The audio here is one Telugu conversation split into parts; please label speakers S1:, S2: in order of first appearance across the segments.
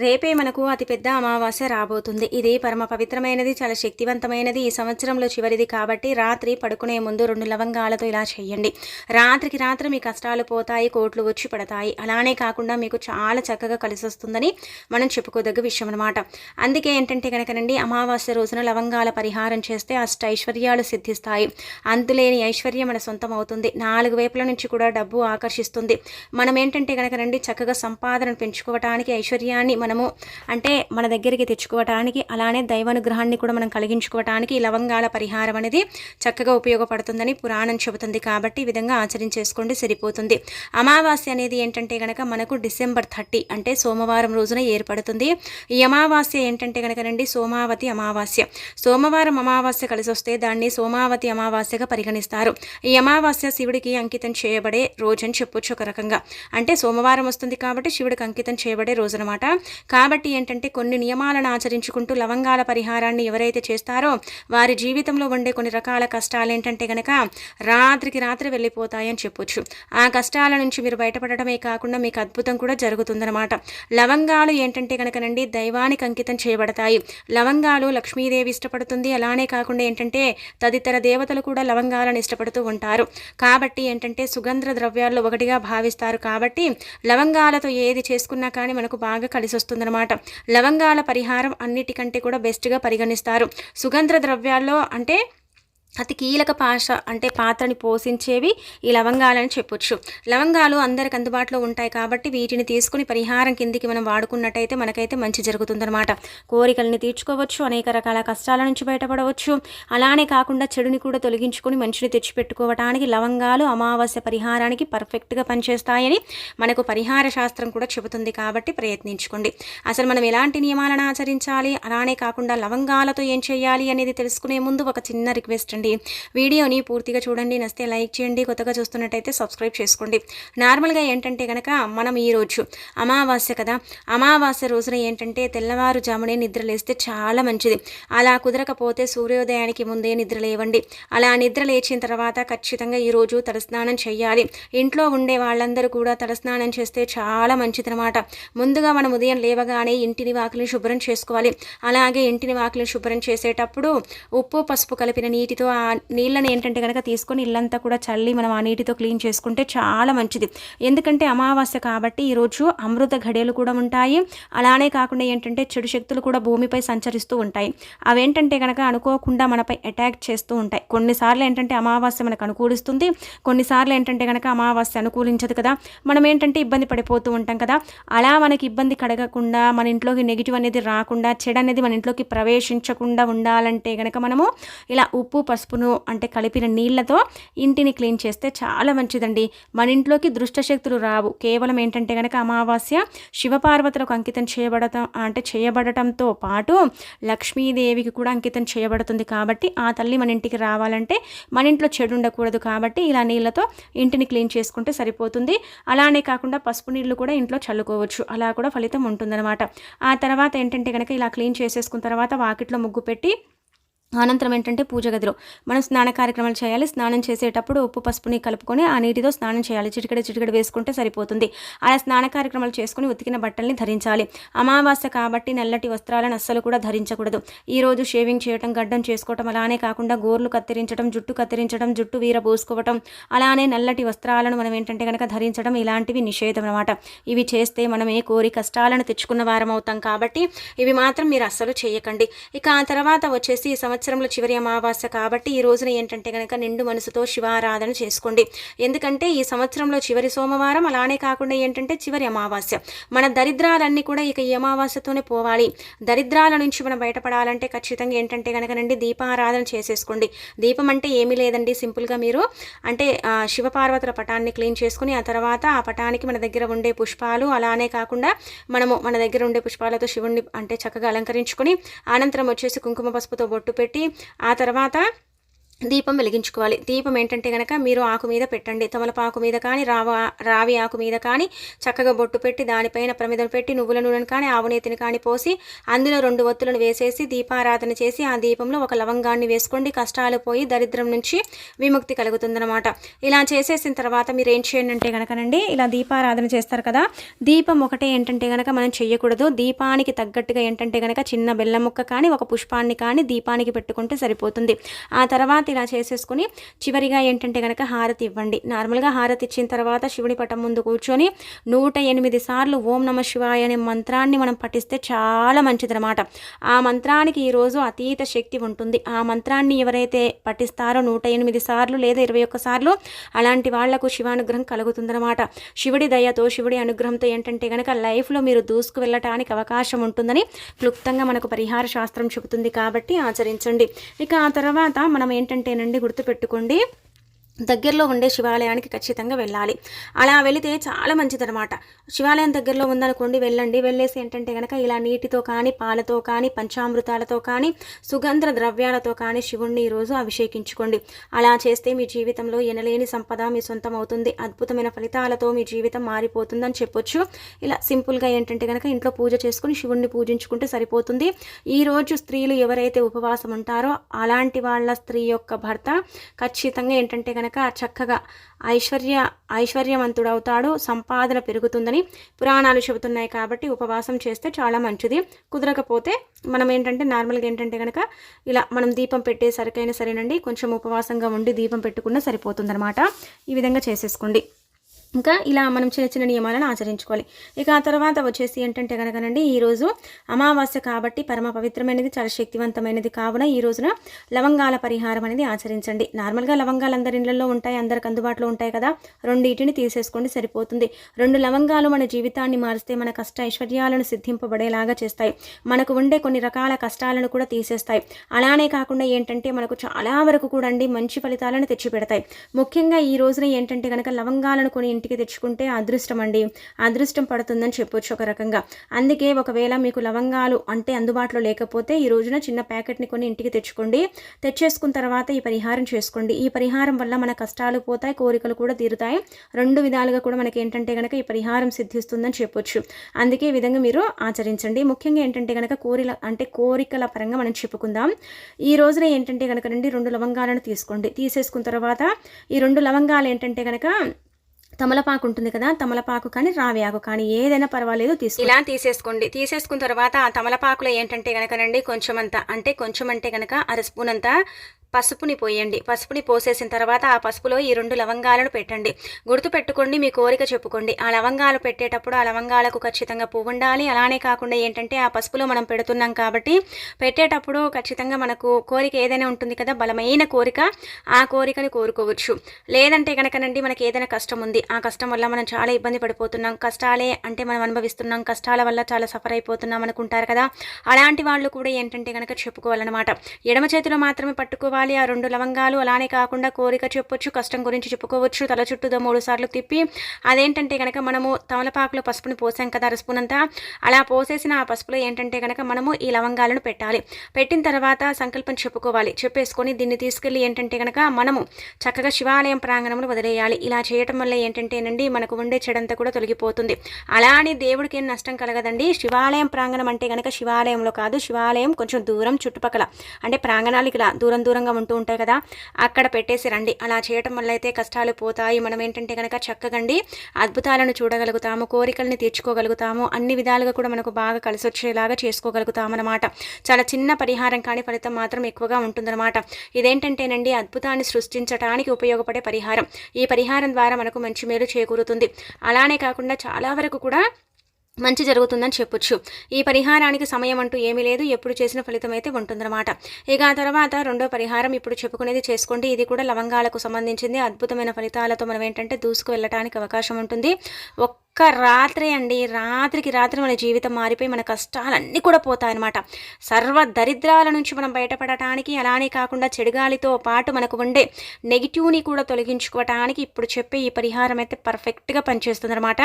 S1: రేపే మనకు అతిపెద్ద అమావాస్య రాబోతుంది. ఇది పరమ పవిత్రమైనది చాలా శక్తివంతమైనది ఈ సంవత్సరంలో చివరిది కాబట్టి రాత్రి పడుకునే ముందు రెండు లవంగాలతో ఇలా చేయండి. రాత్రికి రాత్రి మీ కష్టాలు పోతాయి కోట్లు వచ్చి పడతాయి. అలానే కాకుండా మీకు చాలా చక్కగా కలిసి వస్తుందని మనం చెప్పుకోదగ్గ విషయం అనమాట అందుకే ఏంటంటే కనుకనండి అమావాస్య రోజున లవంగాల పరిహారం చేస్తే అష్ట ఐశ్వర్యాలు సిద్ధిస్తాయి. అంతులేని ఐశ్వర్యం మన సొంతం అవుతుంది. నాలుగు వైపుల నుంచి కూడా డబ్బు ఆకర్షిస్తుంది. మనం ఏంటంటే కనుకనండి చక్కగా సంపాదన పెంచుకోవటానికి ఐశ్వర్యాన్ని మనము అంటే మన దగ్గరికి తెచ్చుకోవటానికి అలానే దైవానుగ్రహాన్ని కూడా మనం కలిగించుకోవటానికి లవంగాల పరిహారం అనేది చక్కగా ఉపయోగపడుతుందని పురాణం చెబుతుంది కాబట్టి ఈ విధంగా ఆచరించేసుకోండి సరిపోతుంది. అమావాస్య అనేది ఏంటంటే కనుక మనకు డిసెంబర్ థర్టీ అంటే సోమవారం రోజున ఏర్పడుతుంది. ఈ అమావాస్య ఏంటంటే కనుకనండి సోమావతి అమావాస్య. సోమవారం అమావాస్య కలిసి వస్తే దాన్ని సోమావతి అమావాస్యగా పరిగణిస్తారు. ఈ అమావాస్య శివుడికి అంకితం చేయబడే రోజు అని చెప్పొచ్చు ఒక రకంగా. అంటే సోమవారం వస్తుంది కాబట్టి శివుడికి అంకితం చేయబడే రోజు అనమాట కాబట్టి ఏంటంటే కొన్ని నియమాలను ఆచరించుకుంటూ లవంగాల పరిహారాన్ని ఎవరైతే చేస్తారో వారి జీవితంలో ఉండే కొన్ని రకాల కష్టాలు ఏంటంటే గనక రాత్రికి రాత్రి వెళ్ళిపోతాయని చెప్పొచ్చు. ఆ కష్టాల నుంచి మీరు బయటపడటమే కాకుండా మీకు అద్భుతం కూడా జరుగుతుందన్నమాట. లవంగాలు ఏంటంటే కనుకనండి దైవానికి అంకితం చేయబడతాయి. లవంగాలు లక్ష్మీదేవి ఇష్టపడుతుంది. అలానే కాకుండా ఏంటంటే తదితర దేవతలు కూడా లవంగాలను ఇష్టపడుతూ ఉంటారు. కాబట్టి ఏంటంటే సుగంధ ద్రవ్యాల్లో ఒకటిగా భావిస్తారు కాబట్టి లవంగాలతో ఏది చేసుకున్నా కానీ మనకు బాగా కలిసి వస్తుందన్నమాట. లవంగాల పరిహారం అన్నిటికంటే కూడా బెస్ట్గా పరిగణిస్తారు. సుగంధ ద్రవ్యాల్లో అంటే అతి కీలక పాష అంటే పాత్రని పోషించేవి ఈ లవంగాలని చెప్పొచ్చు. లవంగాలు అందరికి అందుబాటులో ఉంటాయి కాబట్టి వీటిని తీసుకుని పరిహారం కిందికి మనం వాడుకున్నట్టయితే మనకైతే మంచి జరుగుతుందన్నమాట. కోరికల్ని తీర్చుకోవచ్చు అనేక రకాల కష్టాల నుంచి బయటపడవచ్చు. అలానే కాకుండా చెడుని కూడా తొలగించుకొని మంచిని తెచ్చిపెట్టుకోవటానికి లవంగాలు అమావాస్య పరిహారానికి పర్ఫెక్ట్గా పనిచేస్తాయని మనకు పరిహార శాస్త్రం కూడా చెబుతుంది కాబట్టి ప్రయత్నించుకోండి. అసలు మనం ఎలాంటి నియమాలను ఆచరించాలి? అలానే కాకుండా లవంగాలతో ఏం చేయాలి అనేది తెలుసుకునే ముందు ఒక చిన్న రిక్వెస్ట్ చేయండి. వీడియోని పూర్తిగా చూడండి. నస్తే లైక్ చేయండి. కొత్తగా చూస్తున్నట్టయితే సబ్స్క్రైబ్ చేసుకోండి. నార్మల్గా ఏంటంటే కనుక మనం ఈరోజు అమావాస్య కదా. అమావాస్య రోజున ఏంటంటే తెల్లవారుజామునే నిద్ర లేస్తే చాలా మంచిది. అలా కుదరకపోతే సూర్యోదయానికి ముందే నిద్ర లేవండి. అలా నిద్ర లేచిన తర్వాత ఖచ్చితంగా ఈరోజు తలస్నానం చేయాలి. ఇంట్లో ఉండే వాళ్ళందరూ కూడా తలస్నానం చేస్తే చాలా మంచిదనమాట ముందుగా మనం ఉదయం లేవగానే ఇంటిని వాకిలిని శుభ్రం చేసుకోవాలి. అలాగే ఇంటిని వాకిలిని శుభ్రం చేసేటప్పుడు ఉప్పు పసుపు కలిపిన నీటితో ఆ నీళ్ళని ఏంటంటే కనుక తీసుకొని ఇల్లంతా కూడా చల్లి మనం ఆ నీటితో క్లీన్ చేసుకుంటే చాలా మంచిది. ఎందుకంటే అమావాస్య కాబట్టి ఈరోజు అమృత ఘడియలు కూడా ఉంటాయి. అలానే కాకుండా ఏంటంటే చెడు శక్తులు కూడా భూమిపై సంచరిస్తూ ఉంటాయి. అవేంటంటే కనుక అనుకోకుండా మనపై అటాక్ చేస్తూ ఉంటాయి. కొన్నిసార్లు ఏంటంటే అమావాస్య మనకు అనుకూలిస్తుంది. కొన్నిసార్లు ఏంటంటే కనుక అమావాస్య అనుకూలించదు కదా. మనం ఏంటంటే ఇబ్బంది పడిపోతూ ఉంటాం కదా. అలా మనకి ఇబ్బంది కడగకుండా మన ఇంట్లోకి నెగిటివ్ అనేది రాకుండా చెడు అనేది మన ఇంట్లోకి ప్రవేశించకుండా ఉండాలంటే కనుక మనము ఇలా ఉప్పు పసుపును అంటే కలిపిన నీళ్ళతో ఇంటిని క్లీన్ చేస్తే చాలా మంచిదండి. మన ఇంట్లోకి దుష్టశక్తులు రావు. కేవలం ఏంటంటే కనుక అమావాస్య శివపార్వతులకు అంకితం చేయబడటం అంటే చేయబడటంతో పాటు లక్ష్మీదేవికి కూడా అంకితం చేయబడుతుంది కాబట్టి ఆ తల్లి మన ఇంటికి రావాలంటే మన ఇంట్లో చెడు ఉండకూడదు కాబట్టి ఇలా నీళ్ళతో ఇంటిని క్లీన్ చేసుకుంటే సరిపోతుంది. అలానే కాకుండా పసుపు నీళ్ళు కూడా ఇంట్లో చల్లుకోవచ్చు. అలా కూడా ఫలితం ఉంటుందన్నమాట. ఆ తర్వాత ఏంటంటే కనుక ఇలా క్లీన్ చేసేసుకున్న తర్వాత వాకిట్లో ముగ్గు పెట్టి అనంతరం ఏంటంటే పూజ గదిలో మనం స్నాన కార్యక్రమాలు చేయాలి. స్నానం చేసేటప్పుడు ఉప్పు పసుపుని కలుపుకొని ఆ నీటితో స్నానం చేయాలి. చిటికడ చిటికడ వేసుకుంటే సరిపోతుంది. అలా స్నాన కార్యక్రమాలు చేసుకుని ఉతికిన బట్టల్ని ధరించాలి. అమావాస్య కాబట్టి నల్లటి వస్త్రాలను అస్సలు కూడా ధరించకూడదు. ఈ రోజు షేవింగ్ చేయటం గడ్డం చేసుకోవటం అలానే కాకుండా గోర్లు కత్తిరించడం జుట్టు కత్తిరించడం జుట్టు వీర పోసుకోవటం అలానే నల్లటి వస్త్రాలను మనం ఏంటంటే కనుక ధరించడం ఇలాంటివి నిషేధం అనమాట ఇవి చేస్తే మనం ఏ కోరి కష్టాలను తెచ్చుకున్న వారం అవుతాం కాబట్టి ఇవి మాత్రం మీరు అస్సలు చేయకండి. ఇక ఆ తర్వాత వచ్చేసి ఈ సంవత్సరంలో చివరి అమావాస్య కాబట్టి ఈ రోజున ఏంటంటే కనుక నిండు మనసుతో శివారాధన చేసుకోండి. ఎందుకంటే ఈ సంవత్సరంలో చివరి సోమవారం అలానే కాకుండా ఏంటంటే చివరి అమావాస్య. మన దరిద్రాలన్నీ కూడా ఇక ఈ అమావాస్యతోనే పోవాలి. దరిద్రాల నుంచి మనం బయటపడాలంటే ఖచ్చితంగా ఏంటంటే కనుకనండి దీపారాధన చేసేసుకోండి. దీపం అంటే ఏమీ లేదండి. సింపుల్గా మీరు అంటే శివపార్వతుల పటాన్ని క్లీన్ చేసుకుని ఆ తర్వాత ఆ పటానికి మన దగ్గర ఉండే పుష్పాలు అలానే కాకుండా మనము మన దగ్గర ఉండే పుష్పాలతో శివుణ్ణి అంటే చక్కగా అలంకరించుకొని అనంతరం వచ్చేసి కుంకుమ పసుపుతో బొట్టు పెట్టి ఆ తర్వాత దీపం వెలిగించుకోవాలి. దీపం ఏంటంటే కనుక మీరు ఆకు మీద పెట్టండి. తమలపాకు మీద కానీ రావ రావి ఆకు మీద కానీ చక్కగా బొట్టు పెట్టి దానిపైన ప్రమిదలు పెట్టి నువ్వుల నూనెను కానీ ఆవునేతిని కానీ పోసి అందులో రెండు ఒత్తులను వేసేసి దీపారాధన చేసి ఆ దీపంలో ఒక లవంగాన్ని వేసుకోండి. కష్టాలు పోయి దరిద్రం నుంచి విముక్తి కలుగుతుందనమాట ఇలా చేసేసిన తర్వాత మీరు ఏం చేయండి అంటే కనుకనండి ఇలా దీపారాధన చేస్తారు కదా. దీపం ఒకటే ఏంటంటే కనుక మనం చేయకూడదు దీపానికి తగ్గట్టుగా ఏంటంటే కనుక చిన్న బెల్లం ముక్క కానీ ఒక పుష్పాన్ని కానీ దీపానికి పెట్టుకుంటే సరిపోతుంది. ఆ తర్వాత ఇలా చేసేసుకుని చివరిగా ఏంటంటే కనుక హారతి ఇవ్వండి. నార్మల్గా హారతి ఇచ్చిన తర్వాత శివుని పటం ముందు కూర్చొని నూట ఎనిమిది సార్లు ఓం నమ శివాయ అనే మంత్రాన్ని మనం పఠిస్తే చాలా మంచిదనమాట ఆ మంత్రానికి ఈరోజు అతీత శక్తి ఉంటుంది. ఆ మంత్రాన్ని ఎవరైతే పఠిస్తారో నూట ఎనిమిది సార్లు లేదా ఇరవై ఒక్క సార్లు అలాంటి వాళ్ళకు శివానుగ్రహం కలుగుతుందన్నమాట. శివుడి దయతో శివుడి అనుగ్రహంతో ఏంటంటే కనుక లైఫ్లో మీరు దూసుకు వెళ్ళటానికి అవకాశం ఉంటుందని క్లుప్తంగా మనకు పరిహార శాస్త్రం చెబుతుంది కాబట్టి ఆచరించండి. ఇక ఆ తర్వాత మనం ఏంటంటే ఏంటంటేనండి గుర్తుపెట్టుకోండి. దగ్గరలో ఉండే శివాలయానికి ఖచ్చితంగా వెళ్ళాలి. అలా వెళితే చాలా మంచిదనమాట శివాలయం దగ్గరలో ఉందనుకోండి వెళ్ళండి. వెళ్ళేసి ఏంటంటే కనుక ఇలా నీటితో కానీ పాలతో కానీ పంచామృతాలతో కానీ సుగంధ ద్రవ్యాలతో కానీ శివుణ్ణి ఈరోజు అభిషేకించుకోండి. అలా చేస్తే మీ జీవితంలో ఎనలేని సంపద మీ సొంతం అవుతుంది. అద్భుతమైన ఫలితాలతో మీ జీవితం మారిపోతుందని చెప్పొచ్చు. ఇలా సింపుల్గా ఏంటంటే కనుక ఇంట్లో పూజ చేసుకుని శివుణ్ణి పూజించుకుంటే సరిపోతుంది. ఈరోజు స్త్రీలు ఎవరైతే ఉపవాసం ఉంటారో అలాంటి వాళ్ళ స్త్రీ యొక్క భర్త ఖచ్చితంగా ఏంటంటే కనుక చక్కగా ఐశ్వర్య ఐశ్వర్యవంతుడవుతాడు సంపాదన పెరుగుతుందని పురాణాలు చెబుతున్నాయి కాబట్టి ఉపవాసం చేస్తే చాలా మంచిది. కుదరకపోతే మనం ఏంటంటే నార్మల్గా ఏంటంటే కనుక ఇలా మనం దీపం పెట్టేసరికైనా సరేనండి. కొంచెం ఉపవాసంగా ఉండి దీపం పెట్టుకున్నా సరిపోతుందనమాట ఈ విధంగా చేసేసుకోండి. ఇంకా ఇలా మనం చిన్న చిన్న నియమాలను ఆచరించుకోవాలి. ఇక ఆ తర్వాత వచ్చేసి ఏంటంటే కనుకనండి ఈరోజు అమావాస్య కాబట్టి పరమ పవిత్రమైనది చాలా శక్తివంతమైనది కావున ఈ రోజున లవంగాల పరిహారం అనేది ఆచరించండి. నార్మల్గా లవంగాలు అందరి ఇళ్ళలో ఉంటాయి అందరికి అందుబాటులో ఉంటాయి కదా. రెండింటిని తీసేసుకోండి సరిపోతుంది. రెండు లవంగాలు మన జీవితాన్ని మారిస్తే మన కష్ట ఐశ్వర్యాలను సిద్ధింపబడేలాగా చేస్తాయి. మనకు ఉండే కొన్ని రకాల కష్టాలను కూడా తీసేస్తాయి. అలానే కాకుండా ఏంటంటే మనకు చాలా వరకు కూడా అండి మంచి ఫలితాలను తెచ్చిపెడతాయి. ముఖ్యంగా ఈ రోజున ఏంటంటే కనుక లవంగాలను కొన్ని ఇంటికి తెచ్చుకుంటే అదృష్టం అండి. అదృష్టం పడుతుందని చెప్పొచ్చు ఒక రకంగా. అందుకే ఒకవేళ మీకు లవంగాలు అంటే అందుబాటులో లేకపోతే ఈ రోజున చిన్న ప్యాకెట్ని కొని ఇంటికి తెచ్చుకోండి. తెచ్చేసుకున్న తర్వాత ఈ పరిహారం చేసుకోండి. ఈ పరిహారం వల్ల మన కష్టాలు పోతాయి కోరికలు కూడా తీరుతాయి. రెండు విధాలుగా కూడా మనకి ఏంటంటే కనుక ఈ పరిహారం సిద్ధిస్తుందని చెప్పొచ్చు. అందుకే ఈ విధంగా మీరు ఆచరించండి. ముఖ్యంగా ఏంటంటే కనుక కోరిల అంటే కోరికల పరంగా మనం చెప్పుకుందాం. ఈ రోజున ఏంటంటే కనుక రండి రెండు లవంగాలను తీసుకోండి. తీసేసుకున్న తర్వాత ఈ రెండు లవంగాలు ఏంటంటే కనుక తమలపాకు ఉంటుంది కదా తమలపాకు కానీ రావి ఆకు కానీ ఏదైనా పర్వాలేదు తీసు ఇలా తీసేసుకోండి. తీసేసుకున్న తర్వాత ఆ తమలపాకులో ఏంటంటే కనుకనండి కొంచెం అంత అంటే కొంచెం అంటే కనుక అర స్పూన్ అంతా పసుపుని పోయండి. పసుపుని పోసేసిన తర్వాత ఆ పసుపులో ఈ రెండు లవంగాలను పెట్టండి. గుర్తు పెట్టుకోండి మీ కోరిక చెప్పుకోండి. ఆ లవంగాలు పెట్టేటప్పుడు ఆ లవంగాలకు ఖచ్చితంగా పువ్వు ఉండాలి. అలానే కాకుండా ఏంటంటే ఆ పసుపులో మనం పెడుతున్నాం కాబట్టి పెట్టేటప్పుడు ఖచ్చితంగా మనకు కోరిక ఏదైనా ఉంటుంది కదా బలమైన కోరిక ఆ కోరికని కోరుకోవచ్చు. లేదంటే కనుకనండి మనకి ఏదైనా కష్టం ఉంది. ఆ కష్టం వల్ల మనం చాలా ఇబ్బంది పడిపోతున్నాం. కష్టాలే అంటే మనం అనుభవిస్తున్నాం. కష్టాల వల్ల చాలా సఫర్ అయిపోతున్నాం అనుకుంటారు కదా. అలాంటి వాళ్ళు కూడా ఏంటంటే కనుక చెప్పుకోవాలన్నమాట. ఎడమ చేతిలో మాత్రమే పట్టుకోవాలి. ఆ రెండు లవంగాలు అలానే కాకుండా కోరిక చెప్పొచ్చు కష్టం గురించి చెప్పుకోవచ్చు. తల చుట్టూతో మూడు సార్లు తిప్పి అదేంటంటే కనుక మనము తమలపాకులో పసుపుని పోసాం కదా రసుపునంతా అలా పోసేసిన ఆ పసుపులో ఏంటంటే కనుక మనము ఈ లవంగాలను పెట్టాలి. పెట్టిన తర్వాత సంకల్పం చెప్పుకోవాలి. చెప్పేసుకొని దీన్ని తీసుకెళ్ళి ఏంటంటే కనుక మనము చక్కగా శివాలయం ప్రాంగణంలో వదిలేయాలి. ఇలా చేయటం వల్ల ఏంటంటేనండి మనకు ఉండే చెడంతా కూడా తొలగిపోతుంది. అలా అని దేవుడికి ఏం నష్టం కలగదండి. శివాలయం ప్రాంగణం అంటే కనుక శివాలయంలో కాదు శివాలయం కొంచెం దూరం చుట్టుపక్కల. అంటే ప్రాంగణాలు ఇలా దూరం దూరంగా ఉంటూ ఉంటాయి కదా. అక్కడ పెట్టేసి రండి. అలా చేయటం వల్ల అయితే కష్టాలు పోతాయి. మనం ఏంటంటే కనుక చక్కగండి. అద్భుతాలను చూడగలుగుతాము. కోరికల్ని తీర్చుకోగలుగుతాము. అన్ని విధాలుగా కూడా మనకు బాగా కలిసి వచ్చేలాగా చేసుకోగలుగుతాం అనమాట చాలా చిన్న పరిహారం కానీ ఫలితం మాత్రం ఎక్కువగా ఉంటుందన్నమాట. ఇదేంటంటేనండి అద్భుతాన్ని సృష్టించడానికి ఉపయోగపడే పరిహారం. ఈ పరిహారం ద్వారా మనకు మంచి మేలు చేకూరుతుంది. అలానే కాకుండా చాలా వరకు కూడా మంచి జరుగుతుందని చెప్పొచ్చు. ఈ పరిహారానికి సమయం అంటూ ఏమీ లేదు. ఎప్పుడు చేసిన ఫలితం అయితే ఉంటుందన్నమాట. ఇక ఆ తర్వాత రెండో పరిహారం ఇప్పుడు చెప్పుకునేది చేసుకోండి. ఇది కూడా లవంగాలకు సంబంధించింది. అద్భుతమైన ఫలితాలతో మనం ఏంటంటే దూసుకు వెళ్ళడానికి అవకాశం ఉంటుంది. ఒక్క రాత్రి అండి రాత్రికి రాత్రి మన జీవితం మారిపోయి మన కష్టాలన్నీ కూడా పోతాయన్నమాట. సర్వ దరిద్రాల నుంచి మనం బయటపడటానికి అలానే కాకుండా చెడుగాలితో పాటు మనకు ఉండే నెగిటివ్ని కూడా తొలగించుకోవటానికి ఇప్పుడు చెప్పే ఈ పరిహారం అయితే పర్ఫెక్ట్గా పనిచేస్తుంది అనమాట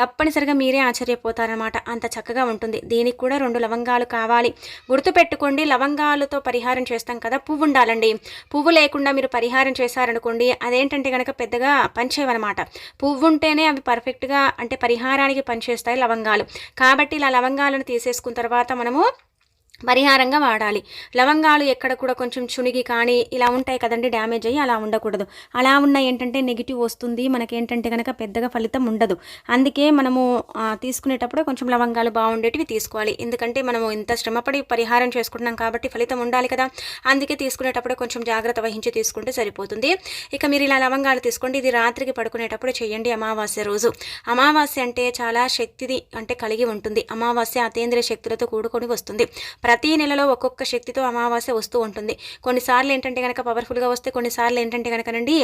S1: తప్పనిసరిగా మీరే ఆశ్చర్యపోతారనమాట అంత చక్కగా ఉంటుంది. దీనికి కూడా రెండు లవంగాలు కావాలి. గుర్తుపెట్టుకోండి లవంగాలతో పరిహారం చేస్తాం కదా పువ్వు ఉండాలండి. పువ్వు లేకుండా మీరు పరిహారం చేశారనుకోండి అదేంటంటే కనుక పెద్దగా పనిచేయవన్నమాట. పువ్వు ఉంటేనే అవి పర్ఫెక్ట్గా అంటే పరిహారానికి పనిచేస్తాయి లవంగాలు. కాబట్టి ఇలా లవంగాలను తీసేసుకున్న తర్వాత మనము పరిహారంగా వాడాలి. లవంగాలు ఎక్కడ కూడా కొంచెం చునిగి కానీ ఇలా ఉంటాయి కదండి డ్యామేజ్ అయ్యి అలా ఉండకూడదు. అలా ఉన్న ఏంటంటే నెగిటివ్ వస్తుంది మనకేంటంటే కనుక పెద్దగా ఫలితం ఉండదు. అందుకే మనము తీసుకునేటప్పుడు కొంచెం లవంగాలు బాగుండేటివి తీసుకోవాలి. ఎందుకంటే మనము ఇంత శ్రమపడి పరిహారం చేసుకుంటున్నాం కాబట్టి ఫలితం ఉండాలి కదా. అందుకే తీసుకునేటప్పుడు కొంచెం జాగ్రత్త వహించి తీసుకుంటే సరిపోతుంది. ఇక మీరు ఇలా లవంగాలు తీసుకోండి. ఇది రాత్రికి పడుకునేటప్పుడు చేయండి అమావాస్య రోజు. అమావాస్య అంటే చాలా శక్తిది అంటే కలిగి ఉంటుంది. అమావాస్య అతేంద్రియ శక్తులతో కూడుకొని వస్తుంది. ప్రతి నెలలో ఒక్కొక్క శక్తితో అమావాస్య వస్తూ ఉంటుంది. కొన్నిసార్లు ఏంటంటే కనుక పవర్ఫుల్గా వస్తే కొన్నిసార్లు ఏంటంటే కనుకనండి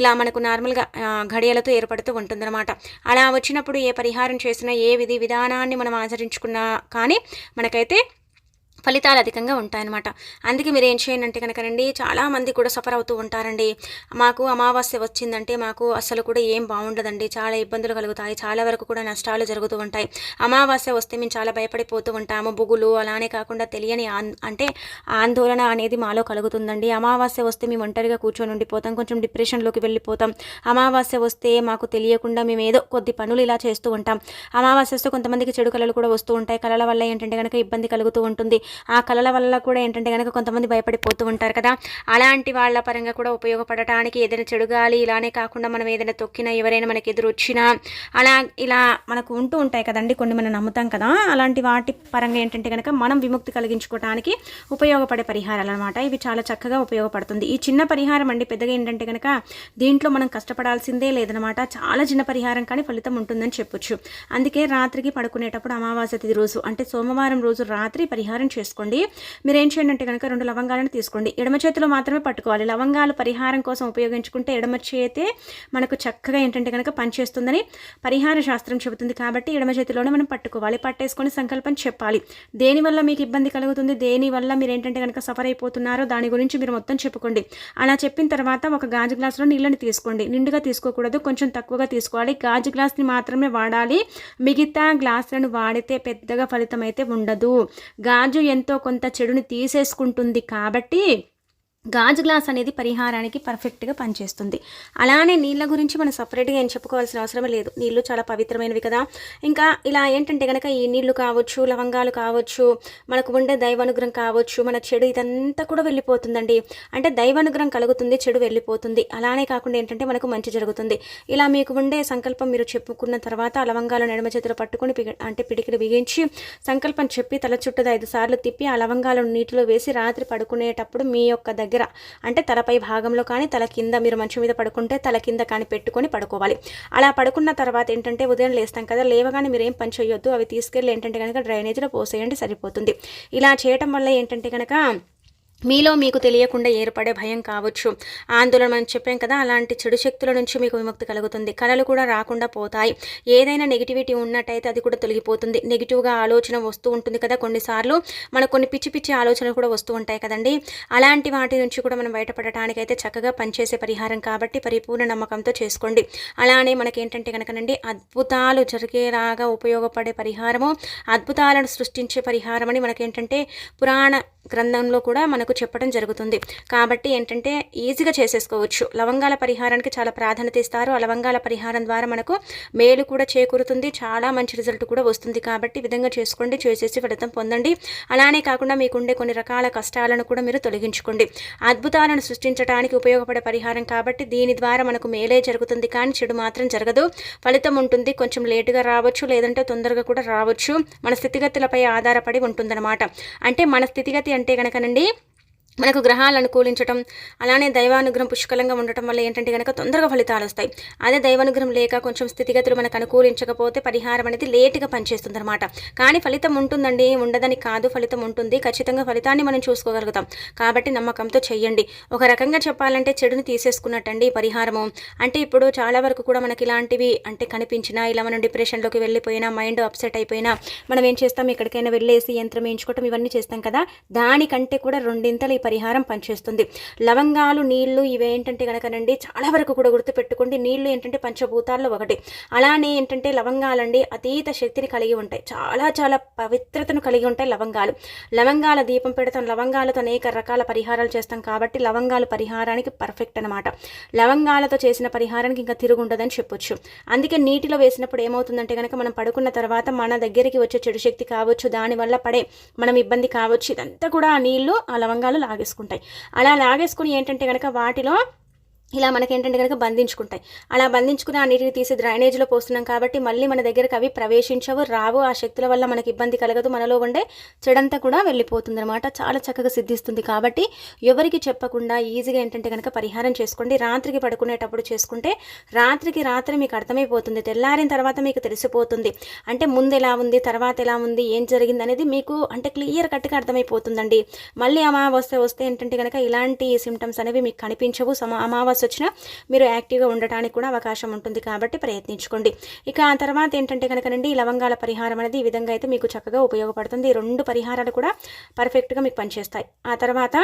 S1: ఇలా మనకు నార్మల్గా ఘడియలతో ఏర్పడుతూ ఉంటుందన్నమాట. అలా వచ్చినప్పుడు ఏ పరిహారం చేసినా ఏ విధి విధానాన్ని మనం ఆచరించుకున్నా కానీ మనకైతే ఫలితాలు అధికంగా ఉంటాయన్నమాట. అందుకే మీరు ఏం చేయండి అంటే కనుకనండి చాలామంది కూడా సఫర్ అవుతూ ఉంటారండి. మాకు అమావాస్య వచ్చిందంటే మాకు అసలు కూడా ఏం బాగుండదండి. చాలా ఇబ్బందులు కలుగుతాయి. చాలా వరకు కూడా నష్టాలు జరుగుతూ ఉంటాయి. అమావాస్య వస్తే మేము చాలా భయపడిపోతూ ఉంటాము. బుగులు అలానే కాకుండా తెలియని అంటే ఆందోళన అనేది మాలో కలుగుతుందండి. అమావాస్య వస్తే మేము ఒంటరిగా కూర్చొని ఉండిపోతాం. కొంచెం డిప్రెషన్లోకి వెళ్ళిపోతాం. అమావాస్య వస్తే మాకు తెలియకుండా మేము ఏదో కొద్ది పనులు ఇలా చేస్తూ ఉంటాం. అమావాస్య వస్తే కొంతమందికి చెడు కళలు కూడా వస్తూ ఉంటాయి. కళల వల్ల ఏంటంటే కనుక ఇబ్బంది కలుగుతూ ఉంటుంది. ఆ కళల వల్ల కూడా ఏంటంటే కనుక కొంతమంది భయపడిపోతూ ఉంటారు కదా. అలాంటి వాళ్ళ పరంగా కూడా ఉపయోగపడటానికి ఏదైనా చెడుగాలి ఇలానే కాకుండా మనం ఏదైనా తొక్కినా ఎవరైనా మనకి ఎదురు వచ్చినా అలా ఇలా మనకు ఉంటూ ఉంటాయి కదండి కొన్ని మనం నమ్ముతాం కదా. అలాంటి వాటి పరంగా ఏంటంటే కనుక మనం విముక్తి కలిగించుకోవడానికి ఉపయోగపడే పరిహారాలు అనమాట ఇవి చాలా చక్కగా ఉపయోగపడుతుంది. ఈ చిన్న పరిహారం అండి పెద్దగా ఏంటంటే కనుక దీంట్లో మనం కష్టపడాల్సిందే లేదనమాట చాలా చిన్న పరిహారం కానీ ఫలితం ఉంటుందని చెప్పొచ్చు. అందుకే రాత్రికి పడుకునేటప్పుడు అమావాస్య తిథి రోజు అంటే సోమవారం రోజు రాత్రి పరిహారం చేసుకోండి. మీరు ఏం చేయండి అంటే కనుక రెండు లవంగాలను తీసుకోండి. ఎడమ చేతిలో మాత్రమే పట్టుకోవాలి. లవంగాలు పరిహారం కోసం ఉపయోగించుకుంటే ఎడమ చేతే మనకు చక్కగా ఏంటంటే కనుక పనిచేస్తుందని పరిహార శాస్త్రం చెబుతుంది కాబట్టి ఎడమ చేతిలోనే మనం పట్టుకోవాలి. పట్టేసుకొని సంకల్పం చెప్పాలి. దేనివల్ల మీకు ఇబ్బంది కలుగుతుంది? దేనివల్ల మీరు ఏంటంటే కనుక సఫర్ అయిపోతున్నారో దాని గురించి మీరు మొత్తం చెప్పుకోండి. అలా చెప్పిన తర్వాత ఒక గాజు గ్లాసులో నీళ్ళని తీసుకోండి. నిండుగా తీసుకోకూడదు. కొంచెం తక్కువగా తీసుకోవాలి. గాజు గ్లాస్ని మాత్రమే వాడాలి. మిగతా గ్లాసులను వాడితే పెద్దగా ఫలితం అయితే ఉండదు. గాజు ఎంతో కొంత చెడుని తీసేసుకుంటుంది కాబట్టి గాజు గ్లాస్ అనేది పరిహారానికి పర్ఫెక్ట్గా పనిచేస్తుంది. అలానే నీళ్ళ గురించి మనం సపరేట్గా ఏం చెప్పుకోవాల్సిన అవసరం లేదు. నీళ్ళు చాలా పవిత్రమైనవి కదా. ఇంకా ఇలా ఏంటంటే కనుక ఈ నీళ్ళు కావచ్చు లవంగాలు కావచ్చు మనకు ఉండే దైవానుగ్రహం కావచ్చు మన చెడు ఇదంతా కూడా వెళ్ళిపోతుందండి. అంటే దైవానుగ్రహం కలుగుతుంది చెడు వెళ్ళిపోతుంది. అలానే కాకుండా ఏంటంటే మనకు మంచి జరుగుతుంది. ఇలా మీకు ఉండే సంకల్పం మీరు చెప్పుకున్న తర్వాత లవంగాలు నడుమ చేతిలో పట్టుకొని అంటే పిడికిలు బిగించి సంకల్పం చెప్పి తల చుట్టూ ఐదు సార్లు తిప్పి ఆ లవంగాలను నీటిలో వేసి రాత్రి పడుకునేటప్పుడు మీ యొక్క దగ్గర దగ్గర. అంటే తలపై భాగంలో కానీ తల కింద మీరు మంచం మీద పడుకుంటే తల కింద కానీ పెట్టుకొని పడుకోవాలి. అలా పడుకున్న తర్వాత ఏంటంటే ఉదయం లేస్తాం కదా లేవగానే మీరు ఏం పని చేయొద్దు. అవి తీసుకెళ్ళి ఏంటంటే కనుక డ్రైనేజీలో పోసేయండి సరిపోతుంది. ఇలా చేయటం వల్ల ఏంటంటే కనుక మీలో మీకు తెలియకుండా ఏర్పడే భయం కావచ్చు. ఆందోళన మనం చెప్పాం కదా అలాంటి చెడు శక్తుల నుంచి మీకు విముక్తి కలుగుతుంది. కళలు కూడా రాకుండా పోతాయి. ఏదైనా నెగిటివిటీ ఉన్నట్టయితే అది కూడా తొలగిపోతుంది. నెగిటివ్గా ఆలోచన వస్తూ ఉంటుంది కదా కొన్నిసార్లు మనకు కొన్ని పిచ్చి పిచ్చి ఆలోచనలు కూడా వస్తూ ఉంటాయి కదండి. అలాంటి వాటి నుంచి కూడా మనం బయటపడటానికి అయితే చక్కగా పనిచేసే పరిహారం కాబట్టి పరిపూర్ణ నమ్మకంతో చేసుకోండి. అలానే మనకేంటంటే కనుకనండి అద్భుతాలు జరిగేలాగా ఉపయోగపడే పరిహారము అద్భుతాలను సృష్టించే పరిహారం అని మనకేంటంటే పురాణ గ్రంథంలో కూడా మనకు చెప్పడం జరుగుతుంది. కాబట్టి ఏంటంటే ఈజీగా చేసేసుకోవచ్చు. లవంగాల పరిహారానికి చాలా ప్రాధాన్యత ఇస్తారు. ఆ లవంగాల పరిహారం ద్వారా మనకు మేలు కూడా చేకూరుతుంది. చాలా మంచి రిజల్ట్ కూడా వస్తుంది. కాబట్టి విధంగా చేసుకోండి. చేసేసి ఫలితం పొందండి. అలానే కాకుండా మీకుండే కొన్ని రకాల కష్టాలను కూడా మీరు తొలగించుకోండి. అద్భుతాలను సృష్టించడానికి ఉపయోగపడే పరిహారం కాబట్టి దీని ద్వారా మనకు మేలే జరుగుతుంది. కానీ చెడు మాత్రం జరగదు. ఫలితం ఉంటుంది. కొంచెం లేటుగా రావచ్చు. లేదంటే తొందరగా కూడా రావచ్చు. మన స్థితిగతులపై ఆధారపడి ఉంటుందన్నమాట. అంటే మన స్థితిగతి అంటే కనుకనండి మనకు గ్రహాలు అనుకూలించడం అలానే దైవానుగ్రహం పుష్కలంగా ఉండటం వల్ల ఏంటంటే కనుక తొందరగా ఫలితాలు వస్తాయి. అదే దైవానుగ్రహం లేక కొంచెం స్థితిగతులు మనకు అనుకూలించకపోతే పరిహారం అనేది లేటుగా పనిచేస్తుంది అనమాట కానీ ఫలితం ఉంటుందండి ఉండదని కాదు ఫలితం ఉంటుంది. ఖచ్చితంగా ఫలితాన్ని మనం చూసుకోగలుగుతాం. కాబట్టి నమ్మకంతో చెయ్యండి. ఒక రకంగా చెప్పాలంటే చెడుని తీసేసుకున్నట్టండి పరిహారము. అంటే ఇప్పుడు చాలా వరకు కూడా మనకి ఇలాంటివి అంటే కనిపించినా ఇలా మనం డిప్రెషన్లోకి వెళ్ళిపోయినా మైండ్ అప్సెట్ అయిపోయినా మనం ఏం చేస్తాం? ఎక్కడికైనా వెళ్ళేసి యంత్రం వేయించుకోవటం ఇవన్నీ చేస్తాం కదా. దానికంటే కూడా రెండింతలు ఈ పరిహారం పనిచేస్తుంది. లవంగాలు నీళ్ళు ఇవేంటంటే కనుకనండి చాలా వరకు కూడా గుర్తుపెట్టుకోండి. నీళ్ళు ఏంటంటే పంచభూతాల్లో ఒకటి. అలానే ఏంటంటే లవంగాలండి అతీత శక్తిని కలిగి ఉంటాయి. చాలా చాలా పవిత్రతను కలిగి ఉంటాయి లవంగాలు. లవంగాల దీపం పెడతాం. లవంగాలతో అనేక రకాల పరిహారాలు చేస్తాం కాబట్టి లవంగాలు పరిహారానికి పర్ఫెక్ట్ అనమాట లవంగాలతో చేసిన పరిహారానికి ఇంకా తిరుగుండదని చెప్పొచ్చు. అందుకే నీటిలో వేసినప్పుడు ఏమవుతుందంటే కనుక మనం పడుకున్న తర్వాత మన దగ్గరికి వచ్చే చెడు శక్తి కావచ్చు దానివల్ల పడే మనం ఇబ్బంది కావచ్చు. ఇదంతా కూడా ఆ నీళ్ళు ఆ లవంగాలు లాగేసుకుంటాయి. అలా లాగేసుకుని ఏంటంటే కనుక వాటిలో ఇలా మనకేంటంటే కనుక బంధించుకుంటాయి. అలా బంధించుకుని ఆ నీటిని తీసి డ్రైనేజ్లో పోస్తున్నాం కాబట్టి మళ్ళీ మన దగ్గరకు అవి ప్రవేశించవు రావు. ఆ శక్తుల వల్ల మనకి ఇబ్బంది కలగదు. మనలో ఉండే చెడంతా కూడా వెళ్ళిపోతుంది అనమాట చాలా చక్కగా సిద్ధిస్తుంది కాబట్టి ఎవరికి చెప్పకుండా ఈజీగా ఏంటంటే కనుక పరిహారం చేసుకోండి. రాత్రికి పడుకునేటప్పుడు చేసుకుంటే రాత్రికి రాత్రి మీకు అర్థమైపోతుంది. తెల్లారిన తర్వాత మీకు తెలిసిపోతుంది. అంటే ముందు ఎలా ఉంది తర్వాత ఎలా ఉంది ఏం జరిగింది అనేది మీకు అంటే క్లియర్ కట్గా అర్థమైపోతుందండి. మళ్ళీ అమావాస్య వస్తే ఏంటంటే కనుక ఇలాంటి సిమ్టమ్స్ అనేవి మీకు కనిపించవు. సమ అమావాస్య వచ్చినా మీరు యాక్టివ్గా ఉండటానికి కూడా అవకాశం ఉంటుంది కాబట్టి ప్రయత్నించుకోండి. ఇక ఆ తర్వాత ఏంటంటే కనుకనండి లవంగాల పరిహారం అనేది ఈ విధంగా అయితే మీకు చక్కగా ఉపయోగపడుతుంది. ఈ రెండు పరిహారాలు కూడా పర్ఫెక్ట్గా మీకు పనిచేస్తాయి. ఆ తర్వాత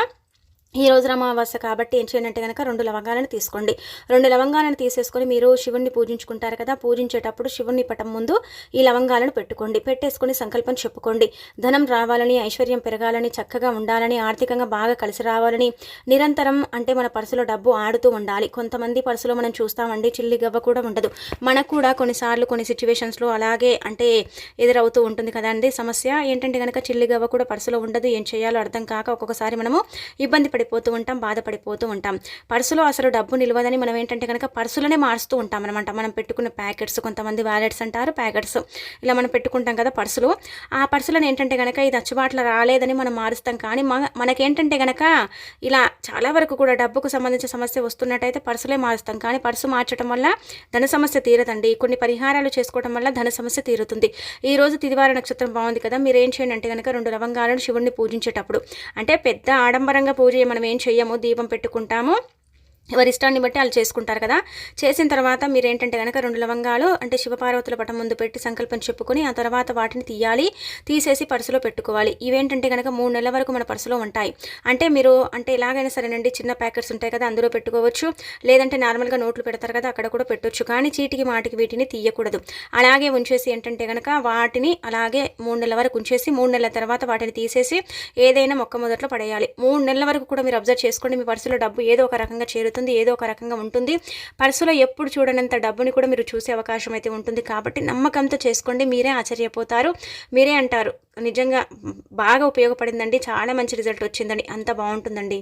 S1: ఈ రోజు అమావాస్య కాబట్టి ఏం చేయండి కనుక రెండు లవంగాలను తీసుకోండి. రెండు లవంగాలను తీసేసుకొని మీరు శివుణ్ణి పూజించుకుంటారు కదా పూజించేటప్పుడు శివుణ్ణి పటం ముందు ఈ లవంగాలను పెట్టుకోండి. పెట్టేసుకొని సంకల్పం చెప్పుకోండి. ధనం రావాలని ఐశ్వర్యం పెరగాలని చక్కగా ఉండాలని ఆర్థికంగా బాగా కలిసి రావాలని నిరంతరం అంటే మన పర్సులో డబ్బు ఆడుతూ ఉండాలి. కొంతమంది పర్సులో మనం చూస్తామండి చిల్లి గవ్వ కూడా ఉండదు. మనకు కూడా కొన్నిసార్లు కొన్ని సిచ్యువేషన్స్లో అలాగే అంటే ఎదురవుతూ ఉంటుంది కదండి సమస్య. ఏంటంటే కనుక చిల్లి గవ్వ కూడా పర్సులో ఉండదు. ఏం చేయాలో అర్థం కాక ఒక్కొక్కసారి మనము ఇబ్బంది పడి పడిపోతూ ఉంటాం బాధపడిపోతూ ఉంటాం. పర్సులో అసలు డబ్బు నిలవదని మనం ఏంటంటే కనుక పర్సులోనే మారుస్తూ ఉంటాం అనమాట మనం పెట్టుకున్న ప్యాకెట్స్ కొంతమంది వ్యాలెట్స్ అంటారు ప్యాకెట్స్. ఇలా మనం పెట్టుకుంటాం కదా పర్సులు. ఆ పర్సులను ఏంటంటే కనుక ఇది అచ్చుబాట్ల రాలేదని మనం మారుస్తాం. కానీ మనకేంటంటే కనుక ఇలా చాలా వరకు కూడా డబ్బుకు సంబంధించిన సమస్య వస్తున్నట్టయితే పర్సులే మారుస్తాం. కానీ పర్సు మార్చడం వల్ల ధన సమస్య తీరదండి. కొన్ని పరిహారాలు చేసుకోవడం వల్ల ధన సమస్య తీరుతుంది. ఈ రోజు తిదివార నక్షత్రం బాగుంది కదా. మీరు ఏం చేయండి అంటే కనుక రెండు లవంగాలను శివుణ్ణి పూజించేటప్పుడు. అంటే పెద్ద ఆడంబరంగా పూజ మనం ఏం చెయ్యము? దీపం పెట్టుకుంటాము. ఎవరి ఇష్టాన్ని బట్టి వాళ్ళు చేసుకుంటారు కదా. చేసిన తర్వాత మీరు ఏంటంటే కనుక రెండు లవంగాలు అంటే శివపార్వతుల పటం ముందు పెట్టి సంకల్పం చెప్పుకొని ఆ తర్వాత వాటిని తీయాలి తీసేసి పర్సులో పెట్టుకోవాలి. ఇవేంటంటే కనుక మూడు నెలల వరకు మన పర్సులో ఉంటాయి. అంటే మీరు అంటే ఎలాగైనా సరేనండి చిన్న ప్యాకెట్స్ ఉంటాయి కదా అందులో పెట్టుకోవచ్చు. లేదంటే నార్మల్గా నోట్లు పెడతారు కదా అక్కడ కూడా పెట్టొచ్చు. కానీ చీటికి మాటికి వీటిని తీయకూడదు. అలాగే ఉంచేసి ఏంటంటే కనుక వాటిని అలాగే మూడు నెలల వరకు ఉంచేసి మూడు నెలల తర్వాత వాటిని తీసేసి ఏదైనా మొక్క మొదట్లో పడేయాలి. మూడు నెలల వరకు కూడా మీరు అబ్జర్వ్ చేసుకోండి మీ పర్సులో డబ్బు ఏదో ఒక రకంగా చేరు పెడుతుంది ఏదో ఒక రకంగా ఉంటుంది. పర్సులో ఎప్పుడు చూడనంత డబ్బుని కూడా మీరు చూసే అవకాశం అయితే ఉంటుంది. కాబట్టి నమ్మకంతో చేసుకోండి మీరే ఆశ్చర్యపోతారు. మీరే అంటారు నిజంగా బాగా ఉపయోగపడిందండి చాలా మంచి రిజల్ట్ వచ్చిందండి అంత బాగుంటుందండి.